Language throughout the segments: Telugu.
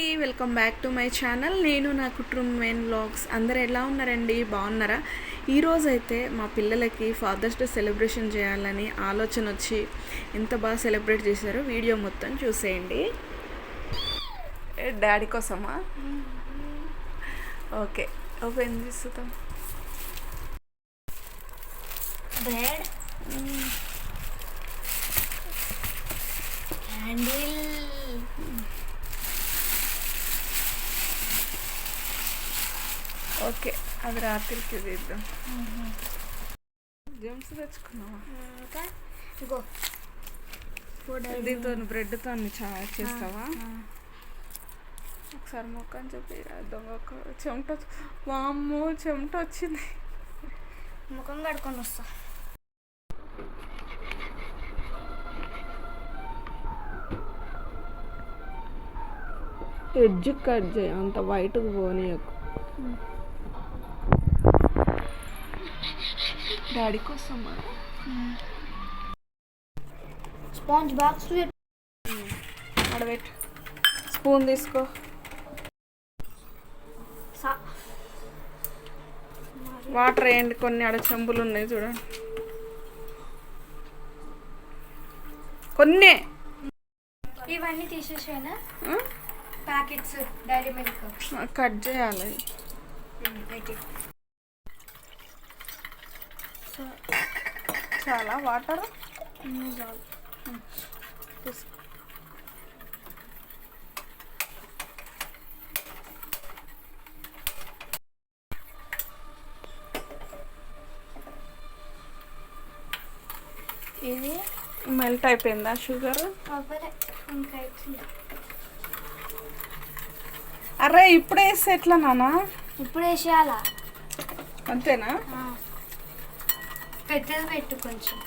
అండి welcome back to my channel. నేను నా కుటుంబం వ్లాగ్స్. అందరు ఎలా ఉన్నారండి? బాగున్నారా? ఈరోజు అయితే మా పిల్లలకి ఫాదర్స్ డే సెలబ్రేషన్ చేయాలని ఆలోచన వచ్చి ఎంత బాగా సెలబ్రేట్ చేశారో వీడియో మొత్తం చూసేయండి. డాడీ కోసమా? ఓకే ఓపెన్ చేస్తాం బ్రెడ్ క్యాండిల్ ఓకే అది రాత్రికి తీద్దాం జమ్స్ తెచ్చుకున్నావా ఇంకా ఇగో దీంతో బ్రెడ్తో చేస్తావా ఒకసారి మొక్క అని చెప్పి దొంగ చెమట వామ్మో చెమట వచ్చింది ముఖం కడుకొని వస్తా ఎడ్జ్ కట్ చేయ అంత వైట్కి పోనీయకు డాడీ కోసమా స్పాంజ్ బాక్స్ అడబెట్టు స్పూన్ తీసుకో. వాటర్ వేయండి కొన్ని ఆడ చెంబులు ఉన్నాయి చూడండి కొన్ని. ఇవన్నీ తీసేసాను? Packets dairy milk. కట్ చేయాలి. చాలా వాటర్? ఇది మెల్ట్ అయిపోయిందా షుగర్ అరే ఇప్పుడే వేస్తే ఎట్లా నానా ఇప్పుడు వేసేయాలా అంతేనా? పెద్దది పెట్టు కొంచెం.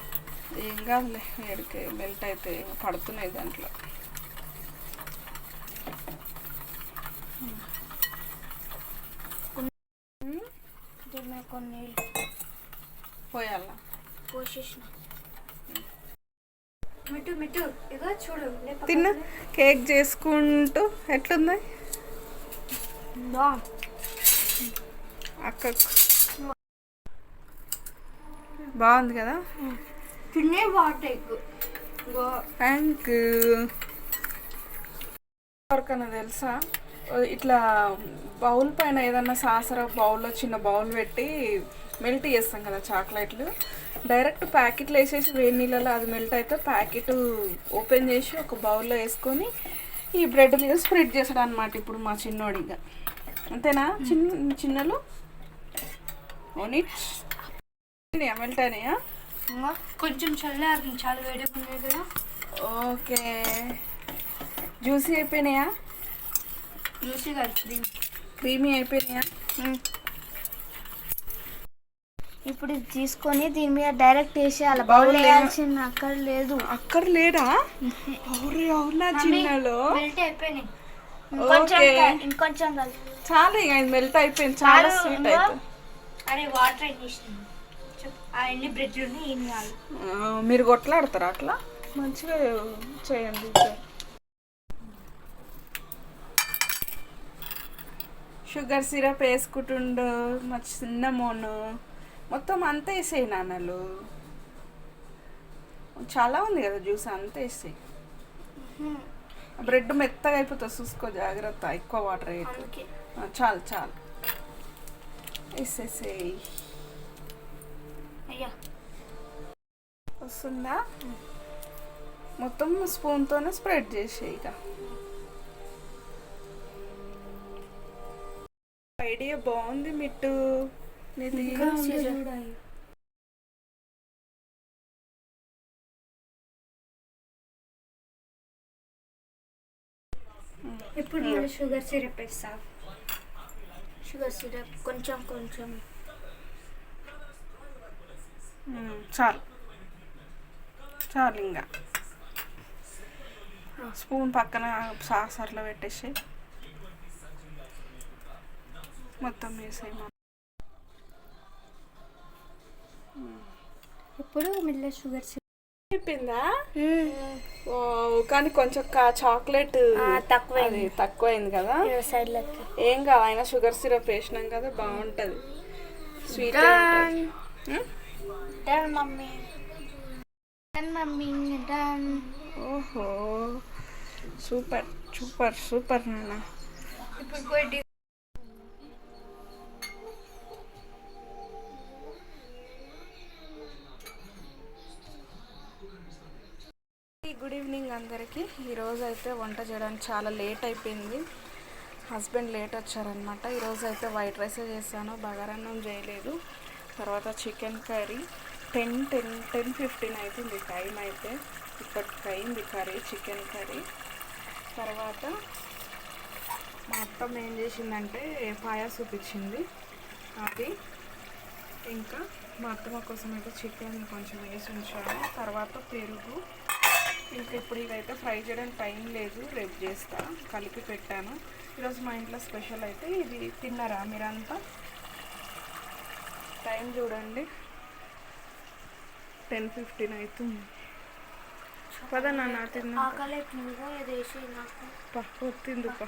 ఏం కాదులే ఏడికి మెల్ట్ అయితే పడుతున్నాయి దాంట్లో. కొన్ని పోయాలా? పోసేసిన. మిట్టు మిట్టు ఇగో చూడు తిన్న కేక్ చేసుకుంటూ ఎట్లుంది? అక్కకు. బాగుంది కదా? తినే ఇగో థ్యాంక్ ఎవరికైనా తెలుసా? ఇట్లా బౌల్ పైన ఏదన్నా సాసర బౌల్లో చిన్న బౌల్ పెట్టి మెల్ట్ చేస్తాం కదా చాక్లెట్లు. డైరెక్ట్ ప్యాకెట్లు వేసేసి వేడి నీళ్ళలో అది మెల్ట్ అయితే ప్యాకెట్ ఓపెన్ చేసి ఒక బౌల్లో వేసుకొని ఈ బ్రెడ్ మీద స్ప్రెడ్ చేసాడు అనమాట ఇప్పుడు మా చిన్నోడిగా అంతేనా? చిన్న చిన్నలు? ఓనిట్ మెల్ట్ అయినాయా ఇంగో కొంచెం చల్లారుతుంది చాలా వేడిగా ఉన్నాయి కదా. ఓకే. జ్యూసీ అయిపోయినాయా? జ్యూసీ కలిపి క్రీమీ. అయిపోయినాయా? ఇప్పుడు ఇది తీసుకొని దీని మీద డైరెక్ట్ వేసేయాలి. బౌల్ బౌల్ వేయాల్సిన అక్కడ లేదు అక్కర్ లేడా అవురే అవునా చిన్నలో? మెల్ట్ అయిపోయినాయి. ఇంకొంచెం ఇంకొంచెం చాలా ఇక మెల్ట్ అయిపోయింది. చాలా స్వీట్. అయితే అరే వాటర్ ఎన్ని ఇచ్చినాయి చెప్పు ఆ ఎన్ని బ్రెడ్లు ఉన్నాయి ఏం కాదు ఆ, మీరు కొట్లాడతారా అట్లా? మంచిగా చేయండి. షుగర్ సిరప్ వేసుకుంటుండు మా చిన్న మోను. మొత్తం అంతా వేసేయి నాన్నలు. చాలా ఉంది కదా జ్యూస్ అంతా వేసేయి. బ్రెడ్ మెత్తగా అయిపోతుంది చూసుకో జాగ్రత్త ఎక్కువ వాటర్ ఆ, చాలు చాలు. వేసేసేయి. అయ్యా. వస్తుందా? మొత్తం స్పూన్తోనే స్ప్రెడ్ చేసేయి ఇక. ఐడియా బాగుంది మిట్టు. ఇప్పుడు నేను షుగర్ సిరప్ వేస్తా షుగర్ సిరప్ కొంచెం కొంచెం. చాలు చాలు. ఇంకా స్పూన్ పక్కన సాసర్లో పెట్టేసి మొత్తం వేసేయి మా ఇప్పుడు మిల్ల షుగర్ అయిపోయిందా? కానీ కొంచెం చాక్లెట్ తక్కువైంది. తక్కువైంది కదా? ఏం కాదు అయినా షుగర్ సిరప్ వేసినాం కదా బాగుంటది. Sweet done mummy done mummy done ఓహో. సూపర్ సూపర్ సూపర్ నాన్న. ఇప్పుడు పోయి గుడ్ ఈవినింగ్ అందరికీ. ఈరోజు అయితే వంట చేయడానికి చాలా లేట్ అయిపోయింది. హస్బెండ్ లేట్ వచ్చారనమాట ఈరోజు అయితే వైట్ రైస్ చేశాను. బగారన్నం చేయలేదు. తర్వాత chicken curry. Ten ten ten fifteen అవుతుంది టైం అయితే ఇప్పటికి అయింది కర్రీ చికెన్ కర్రీ. తర్వాత మా అత్తమ్మ ఏం చేసిందంటే పాయాస్ చూపించింది. అది ఇంకా మా అత్తమ్మ కోసం అయితే చికెన్ కొంచెం వేసి ఉంచాను. తర్వాత పెరుగు. ఇంకా ఇప్పుడు ఇదైతే ఫ్రై చేయడానికి టైం లేదు. రేపు చేస్తా. కలిపి పెట్టాను. ఈరోజు మా ఇంట్లో స్పెషల్ అయితే ఇది తిన్నారా మీరంతా? టైం చూడండి. టెన్ ఫిఫ్టీన్ అవుతుంది పద నాన్న తిన్నా ఆకలి నువ్వు ఏదేసి నాకు. పా తిందుపా